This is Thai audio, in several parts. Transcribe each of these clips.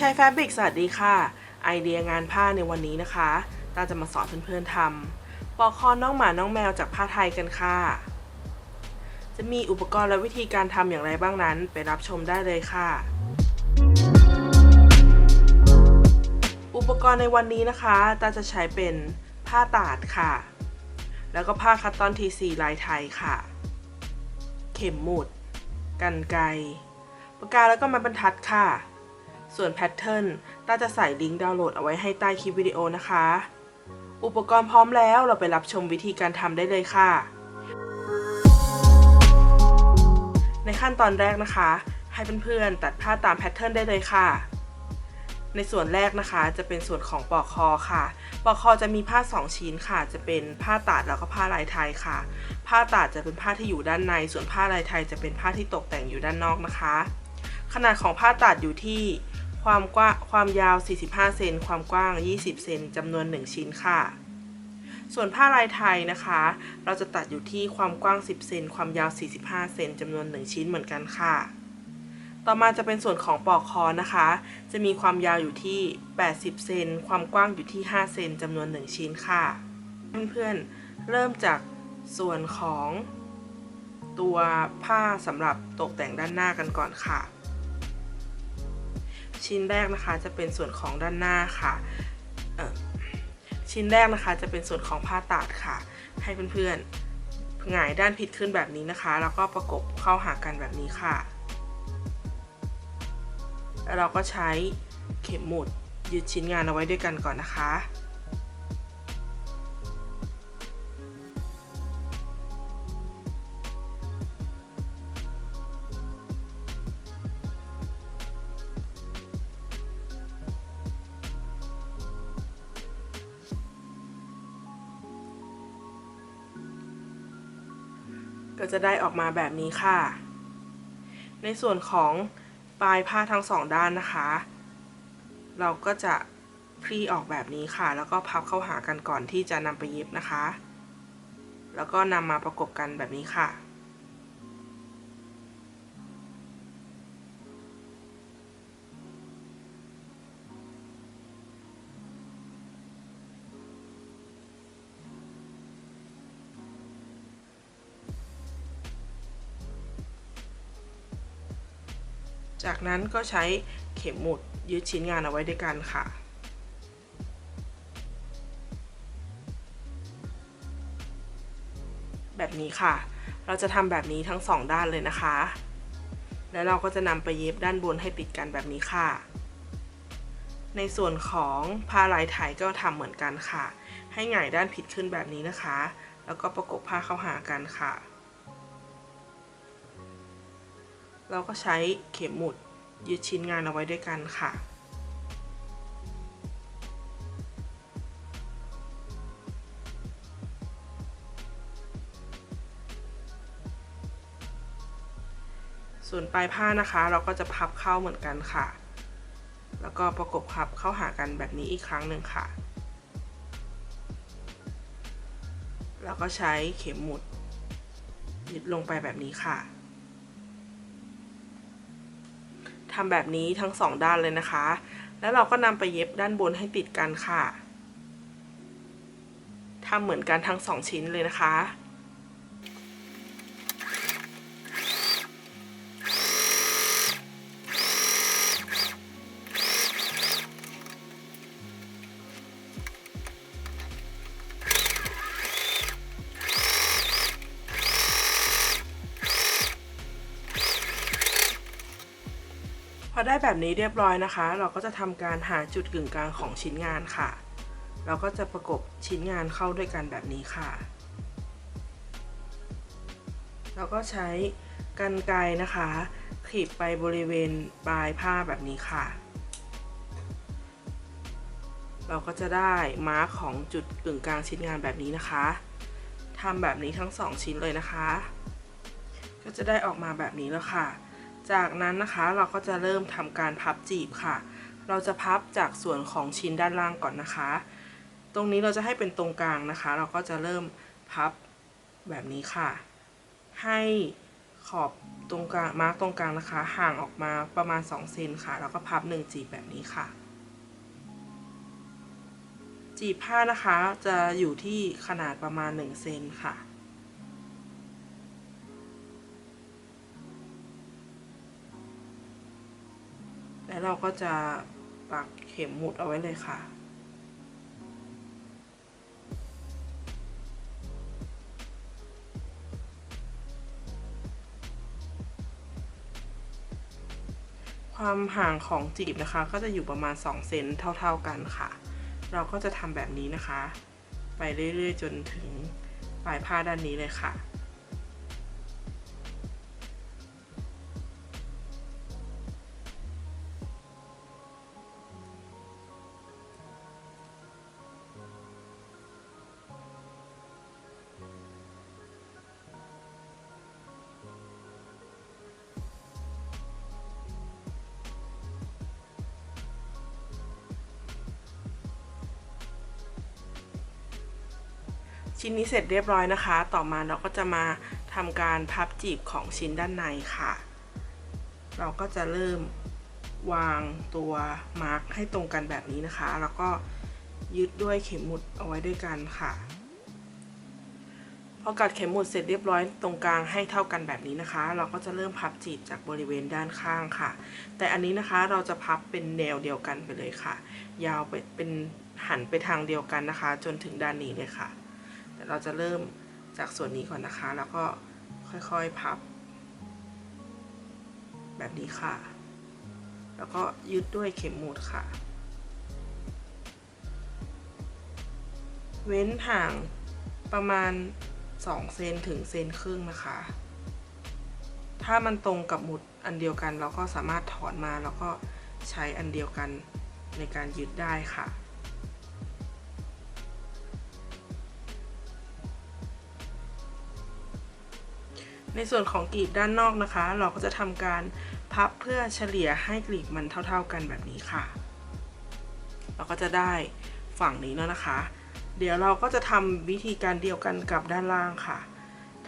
ชัยแฟบริกสวัสดีค่ะ ไอเดียงานผ้าในวันนี้นะคะตาจะมาสอนเพื่อนๆทำปอกคอน้องหมาน้องแมวจากผ้าไทยกันค่ะ จะมีอุปกรณ์และวิธีการทำอย่างไรบ้างนั้น ไปรับชมได้เลยค่ะ อุปกรณ์ในวันนี้นะคะตาจะใช้เป็นผ้าตาดค่ะ แล้วก็ผ้าคัตตอนทีซีลายไทยค่ะ เข็มหมุด กันไกรปากกาแล้วก็ไม้บรรทัดค่ะ ส่วนแพทเทิร์นตาจะใส่ลิงก์ดาวน์โหลดเอาไว้ให้ใต้คลิปวิดีโอนะคะ อุปกรณ์พร้อมแล้วเราไปรับชมวิธีการทำได้เลยค่ะ ในขั้นตอนแรกนะคะ ให้เพื่อนๆตัดผ้าตามแพทเทิร์นได้เลยค่ะ ในส่วนแรกนะคะจะเป็นส่วนของปอกคอค่ะปอกคอจะมีผ้า 2 ชิ้นค่ะ จะเป็นผ้าตาดแล้วก็ผ้าลายไทยค่ะ ผ้าตาดจะเป็นผ้าที่อยู่ด้านใน ส่วนผ้าลายไทยจะเป็นผ้าที่ตกแต่งอยู่ด้านนอกนะคะขนาดของผ้าตาดอยู่ที่ ความกว้างความยาว 45 เซน ความกว้าง 20 เซนจำนวน 1 ชิ้นค่ะ ส่วนผ้าลายไทยนะคะ เราจะตัดอยู่ที่ความกว้าง 10 เซน ความยาว 45 เซนจำนวน 1 ชิ้นเหมือนกันค่ะ ต่อมาจะเป็นส่วนของปลอกคอนะคะ จะมีความยาวอยู่ที่ 80 เซน ความกว้างอยู่ที่ 5 เซนจำนวน 1 ชิ้นค่ะ เพื่อนๆ เริ่มจากส่วนของตัวผ้าสำหรับตกแต่งด้านหน้ากันก่อนค่ะ ชิ้นแรกนะคะจะเป็นส่วนของด้านหน้าค่ะชิ้นแรกนะคะจะเป็นส่วนของผ้าตาดค่ะ ให้เพื่อนๆหงายด้านผิดขึ้นแบบนี้นะคะ แล้วก็ประกบเข้าหากันแบบนี้ค่ะ แล้วเราก็ใช้เข็มหมุดยึดชิ้นงานเอาไว้ด้วยกันก่อนนะคะ จะได้ออกมาแบบนี้ค่ะ ในส่วนของปลายผ้าทั้งสองด้านนะคะ เราก็จะคลี่ออกแบบนี้ค่ะ แล้วก็พับเข้าหากันก่อนที่จะนำไปเย็บนะคะ แล้วก็นำมาประกบกันแบบนี้ค่ะ จากนั้นก็ใช้เข็มหมุดยึดชิ้นงานเอาไว้ด้วยกันค่ะแบบนี้ค่ะ เราจะทำแบบนี้ทั้งสองด้านเลยนะคะ แล้วเราก็จะนำไปเย็บด้านบนให้ติดกันแบบนี้ค่ะ ในส่วนของผ้าลายไทยก็ทำเหมือนกันค่ะ ให้หงายด้านผิดขึ้นแบบนี้นะคะ แล้วก็ประกบผ้าเข้าหากันค่ะ เราก็ใช้เข็มหมุดยึดชิ้นงานเอาไว้ด้วยกันค่ะ ส่วนปลายผ้านะคะ เราก็จะพับเข้าเหมือนกันค่ะ แล้วก็ประกบพับเข้าหากันแบบนี้อีกครั้งหนึ่งค่ะ แล้วก็ใช้เข็มหมุดยึดลงไปแบบนี้ค่ะ ทำแบบนี้ทั้งสองด้านเลยนะคะ แล้วเราก็นำไปเย็บด้านบนให้ติดกันค่ะทำเหมือนกันทั้งสองชิ้นเลยนะคะ ได้แบบนี้เรียบร้อยนะคะ เราก็จะทำการหาจุดกึ่งกลางของชิ้นงานค่ะ เราก็จะประกบชิ้นงานเข้าด้วยกันแบบนี้ค่ะ เราก็ใช้กันไกรนะคะขีดไปบริเวณปลายผ้าแบบนี้ค่ะ เราก็จะได้มาร์กของจุดกึ่งกลางชิ้นงานแบบนี้นะคะทำแบบนี้ทั้งสองชิ้นเลยนะคะ ก็จะได้ออกมาแบบนี้แล้วค่ะ จากนั้นนะคะเราก็จะเริ่มทำการพับจีบค่ะ เราจะพับจากส่วนของชิ้นด้านล่างก่อนนะคะ ตรงนี้เราจะให้เป็นตรงกลางนะคะ เราก็จะเริ่มพับแบบนี้ค่ะ ให้ขอบตรงกลางมาร์กตรงกลางนะคะ ห่างออกมาประมาณ2เซนค่ะ แล้วก็พับ1จีบแบบนี้ค่ะ จีบผ้านะคะจะอยู่ที่ขนาดประมาณ1เซนค่ะ แล้วเราก็จะปักเข็มหมุดเอาไว้เลยค่ะ ความห่างของจีบนะคะ ก็จะอยู่ประมาณ 2 เซนเท่า ๆกันค่ะ เราก็จะทำแบบนี้นะคะ ไปเรื่อยๆ จนถึงปลายผ้าด้านนี้เลยค่ะ ชิ้นนี้เสร็จเรียบร้อยนะคะ ต่อมาเราก็จะมาทำการพับจีบของชิ้นด้านในค่ะ เราก็จะเริ่มวางตัวมาร์กให้ตรงกันแบบนี้นะคะ แล้วก็ยึดด้วยเข็มหมุดเอาไว้ด้วยกันค่ะพอกัดเข็มหมุดเสร็จเรียบร้อยตรงกลางให้เท่ากันแบบนี้นะคะ เราก็จะเริ่มพับจีบจากบริเวณด้านข้างค่ะ แต่อันนี้นะคะเราจะพับเป็นแนวเดียวกันไปเลยค่ะ ยาวไปเป็นหันไปทางเดียวกันนะคะ จนถึงด้านนี้เลยค่ะ เราจะเริ่มจากส่วนนี้ก่อนนะคะ แล้วก็ค่อยๆพับ แบบนี้ค่ะ แล้วก็ยึดด้วยเข็มหมุดค่ะ เว้นห่างประมาณ 2 เซนถึงเซนครึ่งนะคะ ถ้ามันตรงกับหมุดอันเดียวกัน เราก็สามารถถอนมาแล้วก็ใช้อันเดียวกันในการยึดได้ค่ะ ในส่วนของกลีบด้านนอกนะคะ เราก็จะทำการพับเพื่อเฉลี่ยให้กลีบมันเท่า ๆกันแบบนี้ค่ะ เราก็จะได้ฝั่งนี้แล้วนะคะ เดี๋ยวเราก็จะทำวิธีการเดียวกันกับด้านล่างค่ะ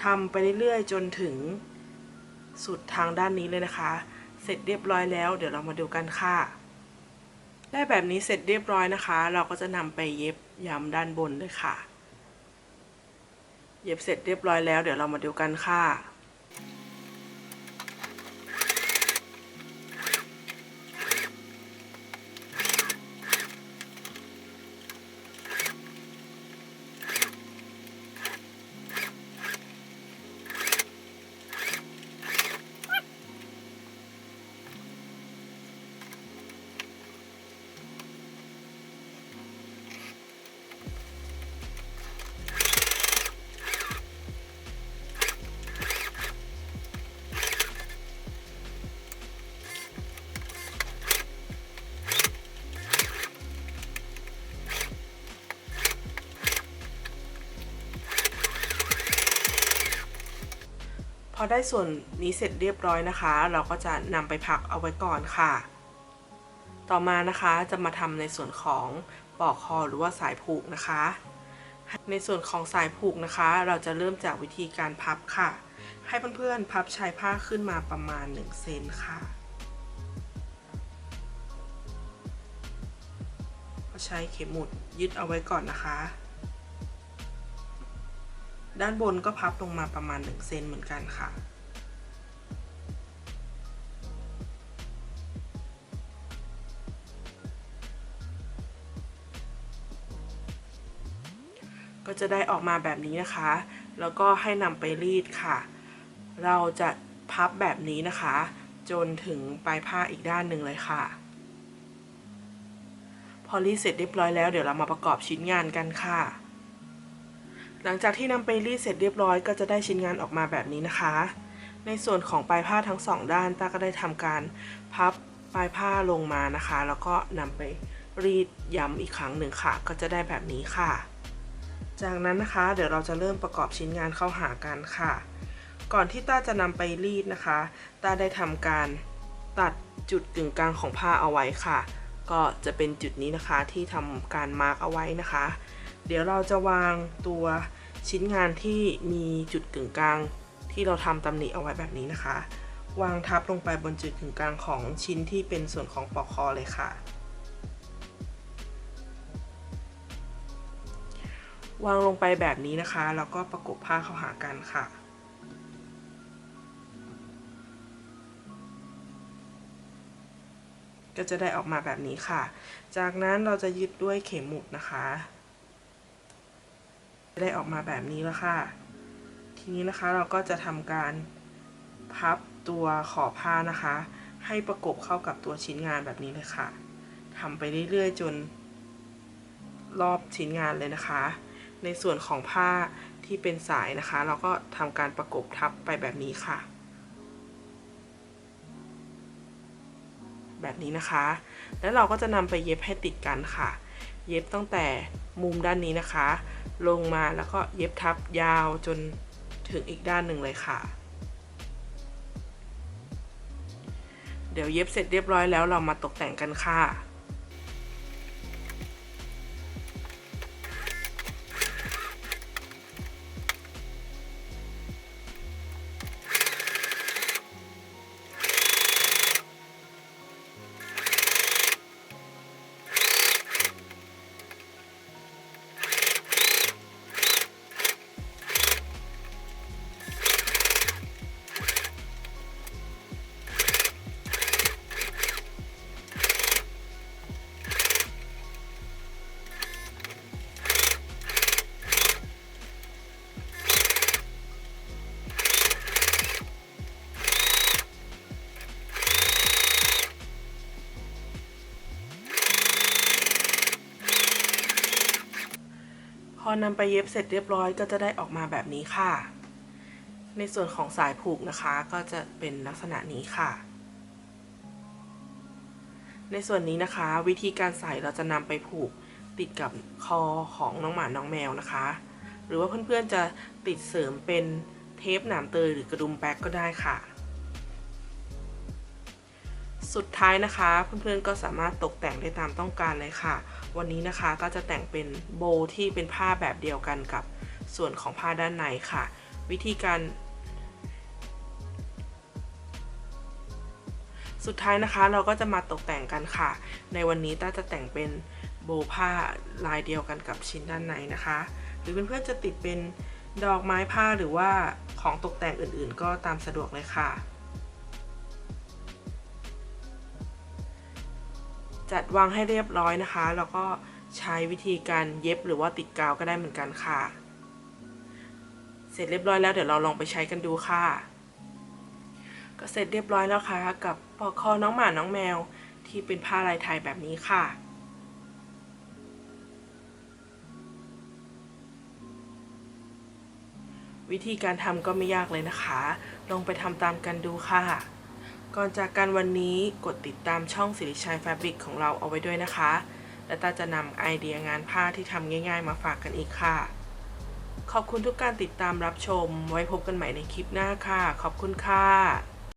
ทำไปเรื่อยๆจนถึงสุดทางด้านนี้เลยนะคะ เสร็จเรียบร้อยแล้ว เดี๋ยวเรามาดูกันค่ะ ได้แบบนี้เสร็จเรียบร้อยนะคะ เราก็จะนำไปเย็บย้ำด้านบนเลยค่ะ เย็บเสร็จเรียบร้อยแล้ว เดี๋ยวเรามาดูกันค่ะ ได้ส่วนนี้เสร็จเรียบร้อยนะคะ เราก็จะนำไปพักเอาไว้ก่อนค่ะ ต่อมานะคะจะมาทำในส่วนของปลอกคอหรือว่าสายผูกนะคะ ในส่วนของสายผูกนะคะ เราจะเริ่มจากวิธีการพับค่ะ ให้เพื่อนๆพับชายผ้าขึ้นมาประมาณ1เซนค่ะใช้เข็มหมุดยึดเอาไว้ก่อนนะคะ ด้านบนก็พับลงมาประมาณ1เซนเหมือนกันค่ะ ก็จะได้ออกมาแบบนี้นะคะ แล้วก็ให้นำไปรีดค่ะ เราจะพับแบบนี้นะคะ จนถึงปลายผ้าอีกด้านหนึ่งเลยค่ะ พอรีดเสร็จเรียบร้อยแล้วเดี๋ยวเรามาประกอบชิ้นงานกันค่ะ หลังจากที่นำไปรีดเสร็จเรียบร้อยก็จะได้ชิ้นงานออกมาแบบนี้นะคะ ในส่วนของปลายผ้าทั้งสองด้านต้าก็ได้ทำการพับปลายผ้าลงมานะคะ แล้วก็นำไปรีดย้ำอีกครั้งหนึ่งค่ะ ก็จะได้แบบนี้ค่ะ จากนั้นนะคะ เดี๋ยวเราจะเริ่มประกอบชิ้นงานเข้าหากันค่ะ ก่อนที่ต้าจะนำไปรีดนะคะต้าได้ทำการตัดจุดกึ่งกลางของผ้าเอาไว้ค่ะ ก็จะเป็นจุดนี้นะคะที่ทำการมาร์กเอาไว้นะคะ เดี๋ยวเราจะวางตัว ชิ้นงานที่มีจุดกึ่งกลาง ที่เราทำตำหนิเอาไว้แบบนี้นะคะ วางทับลงไปบนจุดกึ่งกลางของชิ้นที่เป็นส่วนของปลอกคอเลยค่ะ วางลงไปแบบนี้นะคะ แล้วก็ประกบผ้าเข้าหากันค่ะก็จะได้ออกมาแบบนี้ค่ะ จากนั้นเราจะยึดด้วยเข็มหมุดนะคะ ได้ออกมาแบบนี้แล้วค่ะ ทีนี้นะคะเราก็จะทำการพับตัวขอบผ้านะคะ ให้ประกบเข้ากับตัวชิ้นงานแบบนี้เลยค่ะทำไปเรื่อยๆจนรอบชิ้นงานเลยนะคะ ในส่วนของผ้าที่เป็นสายนะคะ เราก็ทำการประกบทับไปแบบนี้ค่ะ แบบนี้นะคะ แล้วเราก็จะนำไปเย็บให้ติดกันค่ะ เย็บตั้งแต่มุมด้านนี้นะคะ ลงมาแล้วก็เย็บทับยาวจนถึงอีกด้านหนึ่งเลยค่ะ เดี๋ยวเย็บเสร็จเรียบร้อยแล้วเรามาตกแต่งกันค่ะ อนำไปเย็บเสร็จเรียบร้อยก็จะได้ออกมาแบบนี้ค่ะ ในส่วนของสายผูกนะคะก็จะเป็นลักษณะนี้ค่ะ ในส่วนนี้นะคะ วิธีการใส่เราจะนำไปผูกติดกับคอของน้องหมาน้องแมวนะคะ หรือว่าเพื่อนๆจะติดเสริมเป็นเทปหนามเตยหรือกระดุมแป๊กก็ได้ค่ะ สุดท้ายนะคะเพื่อนๆก็สามารถตกแต่งได้ตามต้องการเลยค่ะ วันนี้นะคะก็จะแต่งเป็นโบที่เป็นผ้าแบบเดียวกันกับส่วนของผ้าด้านในค่ะ วิธีการ สุดท้ายนะคะเราก็จะมาตกแต่งกันค่ะ ในวันนี้ต้าจะแต่งเป็นโบผ้าลายเดียวกันกับชิ้นด้านในนะคะ หรือเพื่อนๆจะติดเป็นดอกไม้ผ้าหรือว่าของตกแต่งอื่นๆ ก็ตามสะดวกเลยค่ะ จัดวางให้เรียบร้อยนะคะ แล้วก็ใช้วิธีการเย็บหรือว่าติดกาวก็ได้เหมือนกันค่ะ เสร็จเรียบร้อยแล้วเดี๋ยวเราลองไปใช้กันดูค่ะ ก็เสร็จเรียบร้อยแล้วค่ะ กับปลอกคอน้องหมาน้องแมวที่เป็นผ้าลายไทยแบบนี้ค่ะวิธีการทำก็ไม่ยากเลยนะคะ ลองไปทำตามกันดูค่ะ ก่อนจากกันวันนี้กดติดตามช่องสิริชัยแฟบริกของเราเอาไว้ด้วยนะคะ และตาจะนำไอเดียงานผ้าที่ทำง่าย ๆ มาฝากกันอีกค่ะ ขอบคุณทุกการติดตามรับชม ไว้พบกันใหม่ในคลิปหน้าค่ะ ขอบคุณค่ะ